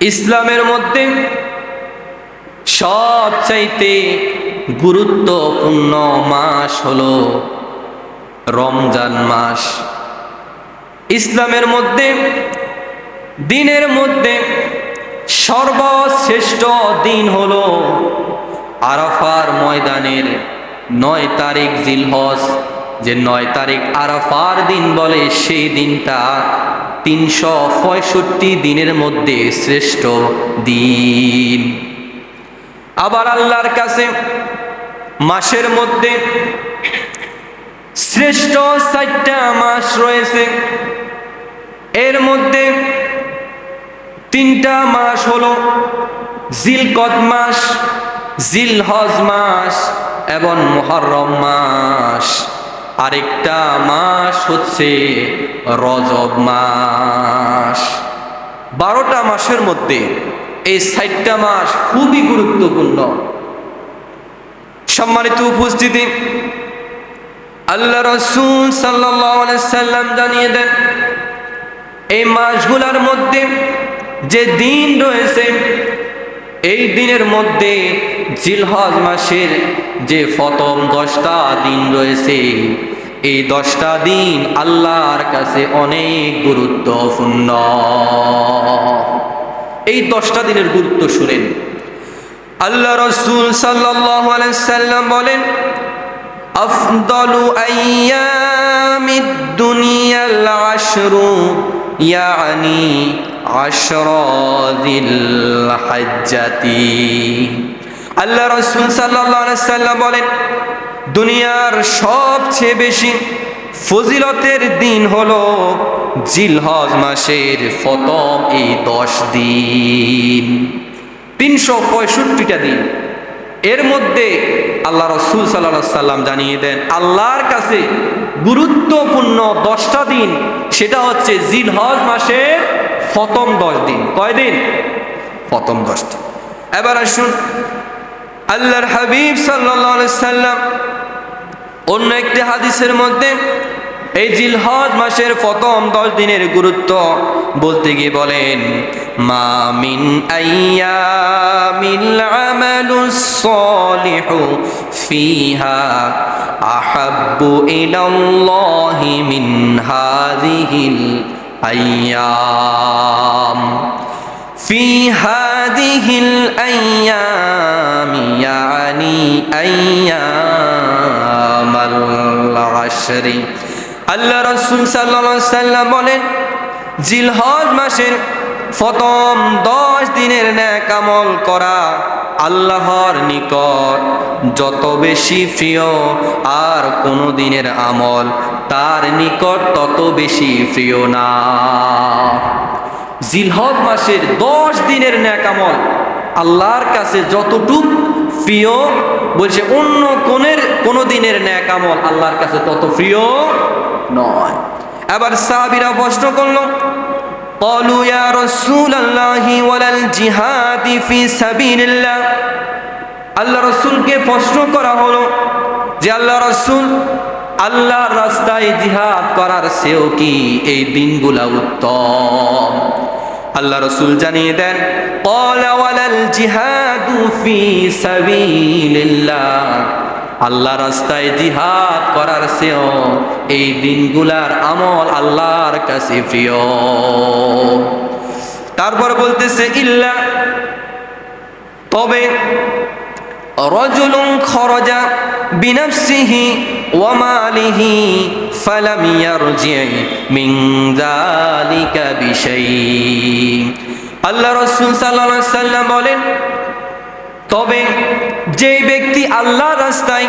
ইসলামের মধ্যে সবচাইতে গুরুত্বপূর্ণ মাস হলো রমজান মাস। ইসলামের মধ্যে, দিনের মধ্যে সর্বশ্রেষ্ঠ দিন হল আরাফার ময়দানের নয় তারিখ জিলহজ। যে নয় তারিখ আরাফার দিন বলে সেই দিনটা তিনশো পঁয়ষট্টি দিনের মধ্যে শ্রেষ্ঠ দিন। আবার আল্লাহর কাছে মাসের মধ্যে শ্রেষ্ঠ চারটা মাস রয়েছে। এর মধ্যে তিনটা মাস হলো জিলকদ মাস, জিলহজ মাস এবং মুহররম মাস। আরেকটা মাস হচ্ছে রজব মাস। বারোটা মাসের মধ্যে এই ষাটটা মাস খুবই গুরুত্বপূর্ণ। সম্মানিত উপস্থিতি, আল্লাহ রসুল সাল্লাম জানিয়ে দেন, এই মাসগুলার মধ্যে যে দিন রয়েছে এই দিনের মধ্যে জিলহজ মাসের যে ফতম দশটা দিন রয়েছে, এই দশটা দিন আল্লাহর কাছে অনেক গুরুত্বপূর্ণ। এই দশটা দিনের গুরুত্ব শুনেন। আল্লাহ রসুল সাল্লাম বলেন, আফদলু ইয়ানি عشر ذي الحجة আল্লাহ রসুল সাল্লাহ সাল্লাম বলেন দুনিয়ার সবচেয়ে বেশি ফজিলতের দিন হলো জিলহজ মাসের ফতম এই দশ দিন তিনশো পঁয়ষট্টিটা দিন এর মধ্যে আল্লাহ রসুল সাল্লাহ সাল্লাম জানিয়ে দেন আল্লাহর কাছে গুরুত্বপূর্ণ দশটা দিন সেটা হচ্ছে জিলহজ মাসের প্রথম দশ দিন। কয় দিন? প্রথম দশ দিন। এবার আসুন। আল্লাহর হাবিব সাল্লাম অন্য একটি হাদিসের মধ্যে এই জিলহজ মাসের প্রথম দশ দিনের গুরুত্ব বলতে গিয়ে বলেন মা মিন আইয়ামিল আমালুস সালিহু ফিহা আহাব্বু ইলাল্লাহি মিন হাযিহিল আইয়াম في هذه الأيام يعني أيام العشر আল্লাহ রসুল সাল্লা সাল্লাম বলেন জিলহজ মাসের প্রথম দশ দিনের ন্যাক আমল করা আল্লাহর নিকট যত বেশি প্রিয় আর কোনো দিনের আমল তার নিকট তত বেশি প্রিয় না জিলহজ মাসের দশ দিনের ন্যাকামল আল্লাহর কাছে যতটুক প্রিয় বলছে অন্য কোনের কোনো দিনের ন্যাকামল আল্লাহর কাছে তত প্রিয় নয় এবার সাহাবিরা প্রশ্ন করলো قالوا يا رسول الله ولا الجهاد في سبيل الله আল্লাহ রসুলকে প্রশ্ন করা হলো যে আল্লাহ রসুল আল্লাহর রাস্তায় জিহাদ করার সেও কি এই দিনগুলা উত্তম? আল্লাহ রসুল জানিয়ে দেন আল্লাহ রাস্তায় জিহাদ করার সেও এই দিনগুলার আমল আল্লাহর কাছে প্রিয়। তারপর বলতেছে, ইল্লা তবে, রজুলুন খরজা বিনফসিহি ওয়ামালিহি ফালাম ইয়ারজি মিন যালিকা বিশাই। আল্লাহ রাসূল সাল্লাল্লাহু আলাইহি সাল্লাম বলেন, তবে যে ব্যক্তি আল্লাহ রাস্তায়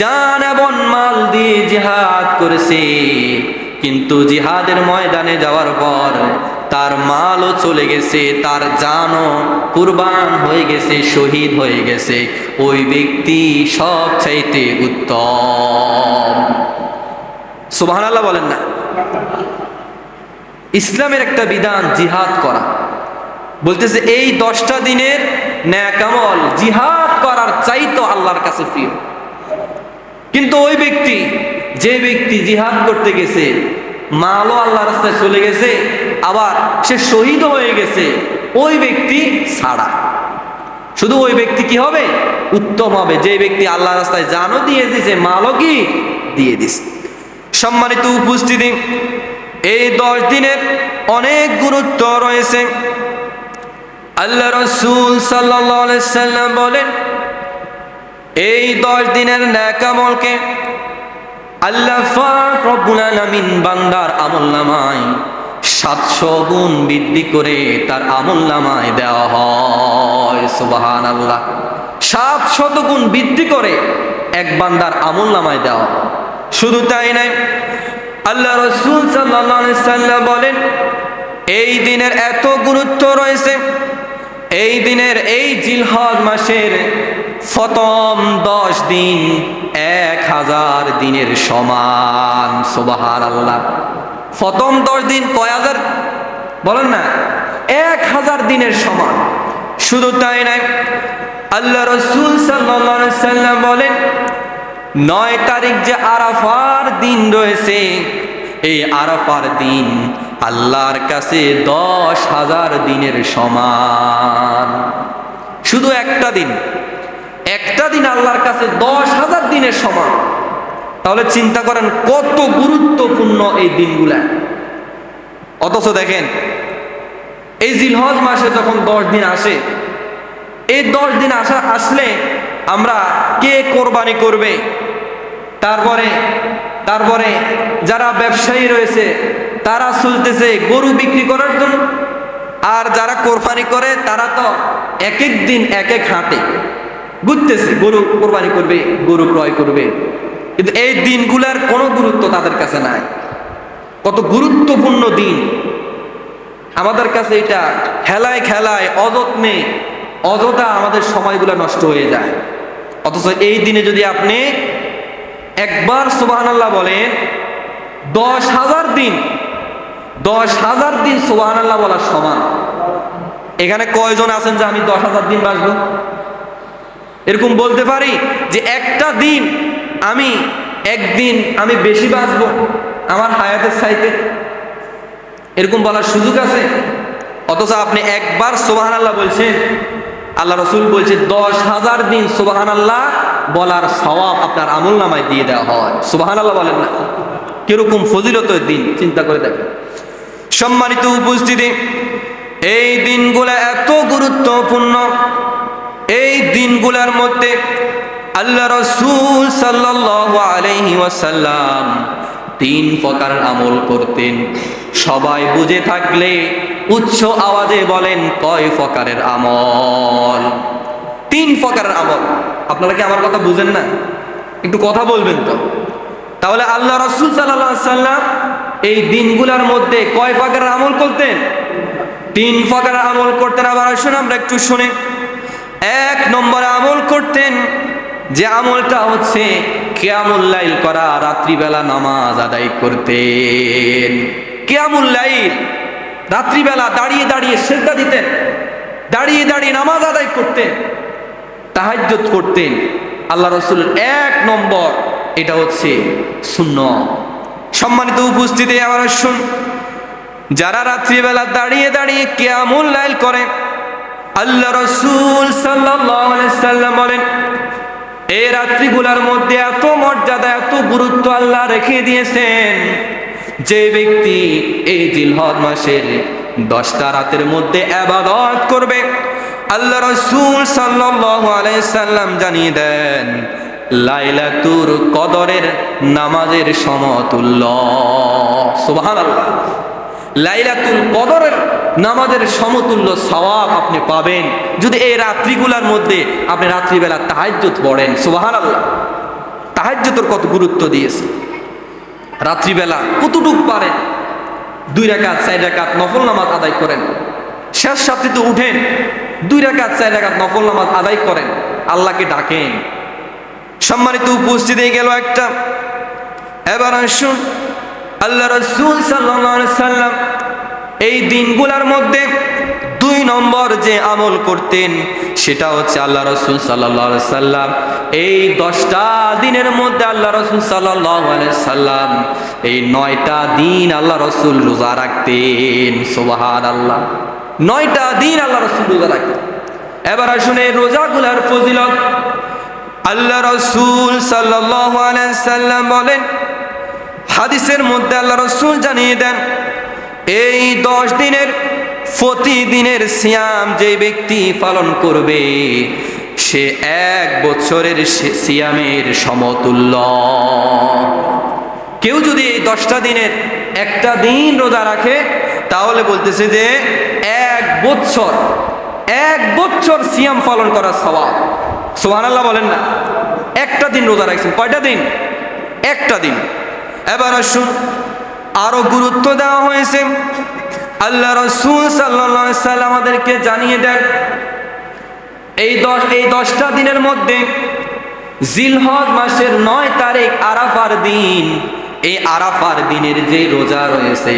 জান এবং মাল দিয়ে জিহাদ করেছে, কিন্তু জিহাদের ময়দানে যাওয়ার পর তার মালও চলে গেছে, তার জানও কুরবান হয়ে গেছে, শহীদ হয়ে গেছে। ওই ব্যক্তি সব চাইতে উত্তম। সুবাহ আল্লাহ বলেন না। ইসলামের একটা বিধান, জিহাদ করা। বলতেছে, এই দশটা দিনের ন্যাকামল, জিহাদ করার চাইতো আল্লাহর কাছে প্রিয়। কিন্তু ওই ব্যক্তি, যে ব্যক্তি জিহাদ করতে গেছে মালও আল্লাহ রাস্তায় চলে গেছে, আবার সে শহীদ হয়ে গেছে। ওই ব্যক্তি ছাড়া। শুধু ওই ব্যক্তি কি হবে? উত্তম হবে। যে ব্যক্তি আল্লাহ রাস্তায় জানও দিয়ে দিয়েছে মালও কি দিয়ে দিছে। সম্মানিত উপস্থিতি, এই দশ দিনের অনেক গুরুত্ব রয়েছে। আল্লাহ রসুল সাল্লাম বলেন, এই দশ দিনের ন্যাকামলকে আল্লাহ বান্দার আমল নামায় সাতশো গুণ বৃদ্ধি করে তার দেওয়া হয় সুবাহান আল্লাহ গুণ বৃদ্ধি করে এক বান্দার দেওয়া। শুধু তাই নয়, আল্লাহ রসুল সাল্লাম বলেন, এই দিনের এত গুরুত্ব রয়েছে, এই দিনের এই জিলহজ মাসের প্রথম দশ দিন এক হাজার দিনের সমান সোবাহার আল্লাহ প্রথম দশ দিন কয় হাজার? বলেন না, এক হাজার দিনের সমান। শুধু তাই নয়, আল্লাহ রসুল সাল্লাম বলেন, নয় তারিখ যে আরাফার দিন রয়েছে, এই আরাফার দিন আল্লাহর কাছে দশ হাজার দিনের সমান। শুধু একটা দিন একটা দিন আল্লাহর কাছে দশ হাজার দিনের সমান। তাহলে চিন্তা করেন কত গুরুত্বপূর্ণ এই দিনগুলা। অথচ দেখেন, এই জিলহজ মাসে যখন দশ দিন আসে, এই দশ দিন আসা আসলে আমরা কে কোরবানি করবে? তারপরে তারপরে যারা ব্যবসায়ী রয়েছে, তারা চলতেছে গরু বিক্রি করার জন্য। আর যারা কোরবানি করে, তারা তো এক এক দিন এক এক হাটে। ঘুরতেছে গরু কোরবানি করবে, গরু ক্রয় করবে। কিন্তু এই দিনগুলার কোনো গুরুত্ব তাদের কাছে নাই। কত গুরুত্বপূর্ণ দিন। আমাদের কাছে এটা খেলায় খেলায়, অযত্নে, অযথা আমাদের সময়গুলো নষ্ট হয়ে যায়। অথচ এই দিনে যদি আপনি একবার সুবাহান আল্লাহ বলেন, দশ হাজার দিন, দশ হাজার দিন সুবাহান আল্লাহ বলার সমান। এখানে কয়জন আছেন যে আমি দশ হাজার দিন বাঁচব? এরকম বলতে পারি যে একটা দিন আমি, একদিন আমি বেশি বাঁচবো আমার হায়াতের সাইতে এরকম বলার সুযোগ আছে? অথচ আপনি একবার সোবাহান আল্লাহ বলছেন, আল্লাহ রসুল বলছে, দশ হাজার দিন সোবাহান আল্লাহ বলার সওয়াব আপনার আমল নামায় দিয়ে দেওয়া হয়। সোবাহান আল্লাহ বলেন না। কীরকম ফজিলতের দিন, চিন্তা করে দেখেন। সম্মানিত উপস্থিতি, এই দিনগুলো এত গুরুত্বপূর্ণ এই দিনগুলোর মধ্যে আল্লাহ রসুল সাল্লাহ আলহি ওয়াসাল্লাম তিন প্রকার আমল করতেন। সবাই বুঝে থাকলে উচ্চ আওয়াজে বলেন, কয় প্রকারের আমল? তিন প্রকারের আমল। আপনারা কি আমার কথা বুঝেন না? একটু কথা বলবেন তো। তাহলে আল্লাহ রসুল সাল্লাহ সাল্লাম এই দিনগুলোর মধ্যে কয় প্রকারের আমল করতেন? তিন প্রকারের আমল করতেন। আবার আসুন, আমরা একটু শুনে। এক নম্বরে আমল করতেন, যে আমলটা হচ্ছে কেয়ামুল্লাইল করা, রাত্রিবেলা নামাজ আদায় করতেন। কেয়ামুল্লাইল রাত্রিবেলা দাঁড়িয়ে দাঁড়িয়ে সেজদা দিতেন, দাঁড়িয়ে দাঁড়িয়ে নামাজ আদায় করতেন তাহাজ্জত করতেন। আল্লাহ রসুল এক নম্বর, এটা হচ্ছে শূন্য সম্মানিত উপস্থিতি আমার শুন যারা রাত্রিবেলা দাঁড়িয়ে দাঁড়িয়ে কেয়ামুল লাইল করে আল্লাহ রসুল সাল্লাম বলেন এই রাত্রিগুলার মধ্যে এত মর্যাদা, এত গুরুত্ব আল্লাহ রেখে দিয়েছেন যে ব্যক্তি এই জিলহদ মাসের দশটা রাতের মধ্যে আবাদত করবে। আল্লাহ রসুল সাল্লাম জানিয়ে দেন, লাইলাতুর কদরের নামাজের সমতুল্য। সুবহান আল্লাহ লাইলাতুল কদরের নামাজের সমতুল্য সওয়াব আপনি পাবেন। যদি এই রাত্রিগুলার মধ্যে আপনি রাত্রিবেলা তাহাজ্জুদ পড়েন সুবহান আল্লাহ তাহাজ্জুদের কত গুরুত্ব দিয়েছে। রাত্রিবেলা কতটুক পারেন? দুই রাকাত, চার রাকাত নফল নামাজ আদায় করেন। শেষ সাথীতে উঠেন, দুই রাকাত, চার রাকাত নফল নামাজ আদায় করেন। আল্লাহকে ডাকেন। সম্মানিত উপস্থিতি গেল একটা। এবার আসুন, আল্লাহ রসুল সাল্লাম এই দিনগুলার মধ্যে দুই নম্বর যে আমল করতেন, সেটা হচ্ছে আল্লাহ রসুল সাল্লাহ সাল্লাম। এই দশটা দিনের মধ্যে আল্লাহ রসুল সাল্লাহ সাল্লাম এই নয়টা দিন আল্লাহ রসুল রোজা রাখতেন সোবাহার আল্লাহ নয়টা দিন আল্লাহ রসুল রোজা রাখতেন। এবার আসুন এই রোজাগুলার ফজিলত। আল্লাহ রসুল সাল্লাম বলেন, হাদিসের মধ্যে আল্লাহ রসুল জানিয়ে দেন এই দশ দিনের, প্রতিদিনের সিয়াম যে ব্যক্তি পালন করবে, সে এক বছরের সিয়ামের সমতুল্য। কেউ যদি এই দশটা দিনের একটা দিন রোজা রাখে, তাহলে বলতেছে যে এক বছর এক বছর সিয়াম পালন করার স্বভাব সোহান আল্লাহ বলেন না, একটা দিন রোজা রাখছেন। কয়টা দিন? একটা দিন। এবার আসুন আরও গুরুত্ব দেওয়া হয়েছে। আল্লাহ রসুল সাল্লা সাল্লাম আমাদেরকে জানিয়ে দেন, এই দশ, এই দশটা দিনের মধ্যে জিলহজ মাসের নয় তারিখ আরাফার দিন, এই আরাফার দিনের যে রোজা রয়েছে,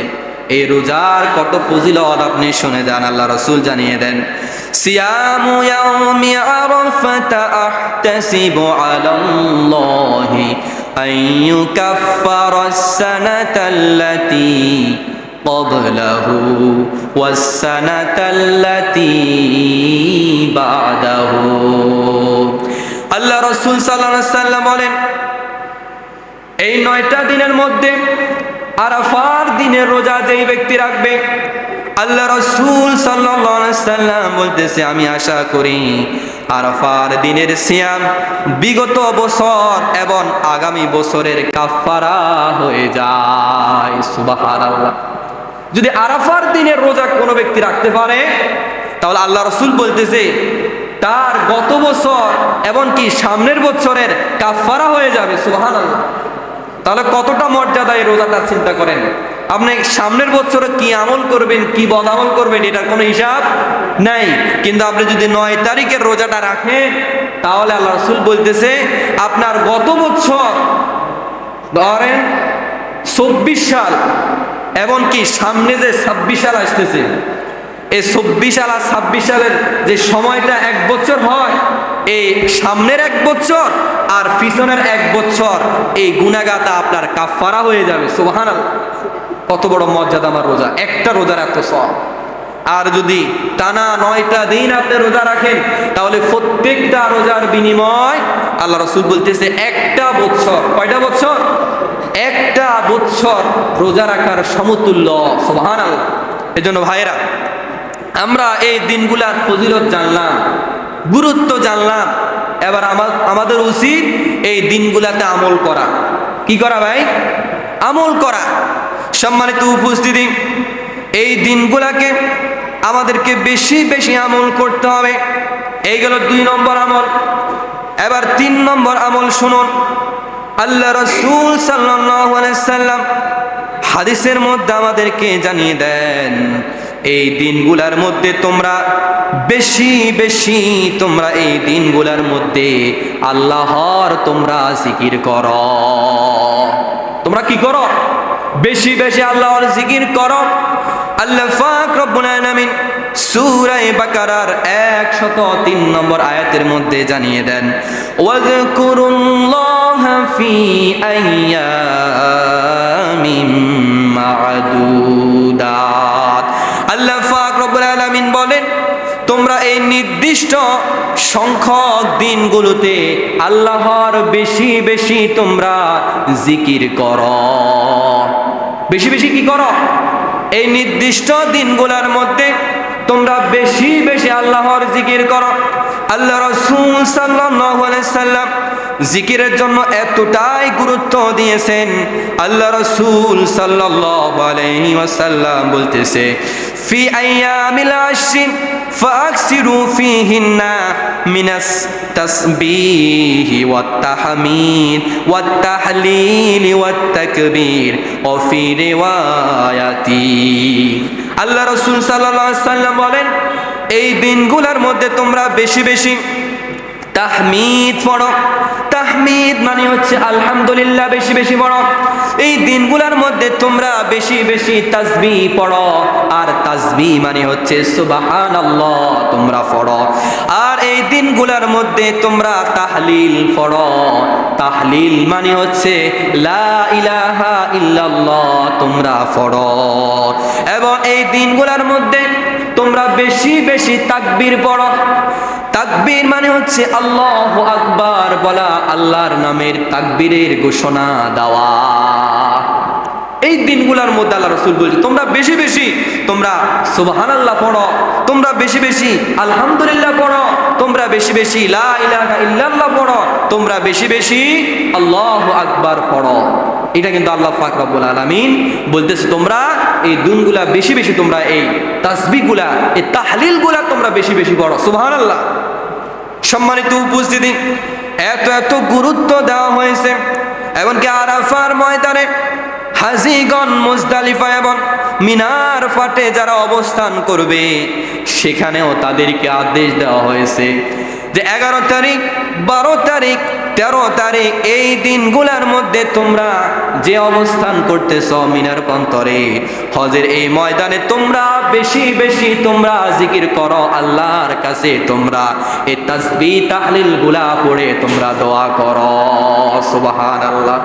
এই রোজার কত ফজিলত আপনি শুনে দেন আল্লাহ রসুল জানিয়ে দেন, সিয়ামু ইয়াউমি আরাফাতা আহতাসিবু আলাল্লাহি। আন ইউকাফফারা আস-সানাতাল্লাতী قبله والسنة التي بعده আল্লাহ রসুল সাল্লাহ সাল্লাম বলেন এই নয়টা দিনের মধ্যে আরাফার দিনের রোজা যেই ব্যক্তি রাখবে আল্লাহ রসুল সাল্লাম বলতেছে আমি আশা করি আরাফার দিনের সিয়াম বিগত বছর এবং আগামী বছরের কাফারা হয়ে যায়। সুবাহ আল্লাহ যদি আরাফার দিনের রোজা কোনো ব্যক্তি রাখতে পারে, তাহলে আল্লাহ রসুল বলতেছে, তার গত বছর এবং কি সামনের বছরের কাফারা হয়ে যাবে। সুহান আল্লাহ তাহলে কতটা মর্যাদা এই রোজাটার চিন্তা করেন? আপনি সামনের বছরে কি আমল করবেন, কি বদ আমল করবেন, এটার কোনো হিসাব নাই। কিন্তু আপনি যদি নয় তারিখের রোজাটা রাখেন, তাহলে আল্লাহ রসুল বলতেছে, আপনার গত বছর ধরেন চব্বিশ সাল, এমনকি সামনে যে ছাব্বিশ সাল আসতেছে, এই চব্বিশ সাল আর ছাব্বিশ সালের যে সময়টা এক বছর হয় এই সামনের এক বছর আর পিছনের এক বছর এই গুণাগাতা আপনার কাফারা হয়ে যাবে সোহান কত বড় মর্যাদা আমার রোজা, একটা রোজার এত সব আর যদি টানা নয়টা দিন আপনি রোজা রাখেন, তাহলে প্রত্যেকটা রোজার বিনিময়, আল্লাহ রসুল বলতেছে, একটা বছর, কয়টা বছর? একটা বছর রোজা রাখার সমতুল্য সোহান আল্লাহ এই জন্য ভাইরা আমরা এই দিনগুলার ফজিলত জানলাম। গুরুত্ব জানলাম। এবার আমাদের উচিত এই দিনগুলাতে আমল করা। কি করা ভাই? আমল করা। সম্মানিত উপস্থিতি, এই দিনগুলাকে আমাদেরকে বেশি বেশি আমল করতে হবে। এই গেল দুই নম্বর আমল। এবার তিন নম্বর আমল শুনুন। আল্লাহ রসুল সাল্লাম হাদিসের মধ্যে আমাদেরকে জানিয়ে দেন এই দিনগুলার মধ্যে তোমরা বেশি বেশি তোমরা এই দিনগুলার মধ্যে আল্লাহর তোমরা জিকির কর। তোমরা কি করো? বেশি বেশি আল্লাহর জিকির করো। আল্লাহ ফাক রব্বুল আলামিন সূরা বাকারার 103 নম্বর আয়াতের মধ্যে জানিয়ে দেন ওয়াজকুরুল্লাহা ফি আইয়ামিম মা'দুদাত নির্দিষ্ট সংখ্যক দিনগুলোতে আল্লাহর বেশি বেশি তোমরা জিকির কর। বেশি বেশি কি করো? এই নির্দিষ্ট দিনগুলোর মধ্যে তোমরা বেশি বেশি আল্লাহর জিকির করো। আল্লাহ রসুল সাল্লাম জিকিরের জন্য এতটাই গুরুত্ব দিয়েছেন। আল্লাহ রসুল সাল্লাম বলতেছে, ফি আইয়ামিল আশরিন فأكثروا فيهن من التسبيح والتحميد والتحليل والتكبير وفي روايتي আল্লাহ রসুল সাল্লাহ সাল্লাম বলেন এই দিনগুলোর মধ্যে তোমরা বেশি বেশি তাহমিদ পড়ো তাহমিদ মানে হচ্ছে আলহামদুলিল্লাহ বেশি বেশি পড়ো। এই দিনগুলোর মধ্যে তোমরা বেশি বেশি তাসবি পড়ো। আর তাসবি মানে হচ্ছে সুবাহান তোমরা পড়ো। আর এই দিনগুলোর মধ্যে তোমরা তাহলিল পড়ো। তাহলিল মানে হচ্ছে লা ইলাহা ইল্লাল্লাহ তোমরা পড়ো। এবং এই দিনগুলোর মধ্যে তোমরা বেশি বেশি তাকবীর পড়ো। তাকবীর মানে হচ্ছে আল্লাহ আকবার বলা আল্লাহর নামের তাকবীরের ঘোষণা দেওয়া। এই দিনগুলোর মধ্যে আল্লাহ রসুল বলছে, তোমরা বেশি বেশি, তোমরা সুবাহান আল্লাহ পড়ো, তোমরা বেশি বেশি, আলহামদুলিল্লাহ পড়ো, তোমরা বেশি বেশি ইল্লাল্লাহ পড়ো, তোমরা বেশি বেশি, আল্লাহ আকবার পড়ো। এটা কিন্তু আল্লাহ পাক রব্বুল আলামিন বলতেছে, তোমরা এই দিনগুলা বেশি বেশি, তোমরা এই তাসবিহগুলা, এই তাহলিলগুলা তোমরা বেশি বেশি পড়ো। সুবহানাল্লাহ। সম্মানিত উপস্থিতি, এত এত গুরুত্ব দেওয়া হয়েছে, এমনকি আরাফার ময়দানে হাজিগণ মুজদালিফা এবং মিনার ফাটে যারা অবস্থান করবে, সেখানেও তাদেরকে আদেশ দেওয়া হয়েছে যে এগারো তারিখ, বারো তারিখ তেরো তারিখ এই দিনগুলার মধ্যে তোমরা যে অবস্থান করতেছ মিনার প্রান্তরে, হজের এই ময়দানে তোমরা বেশি বেশি তোমরা জিকির করো আল্লাহর কাছে, তোমরা এই তাসবি তাহলিলগুলা পড়ে তোমরা দোয়া করো, সুবহানাল্লাহ।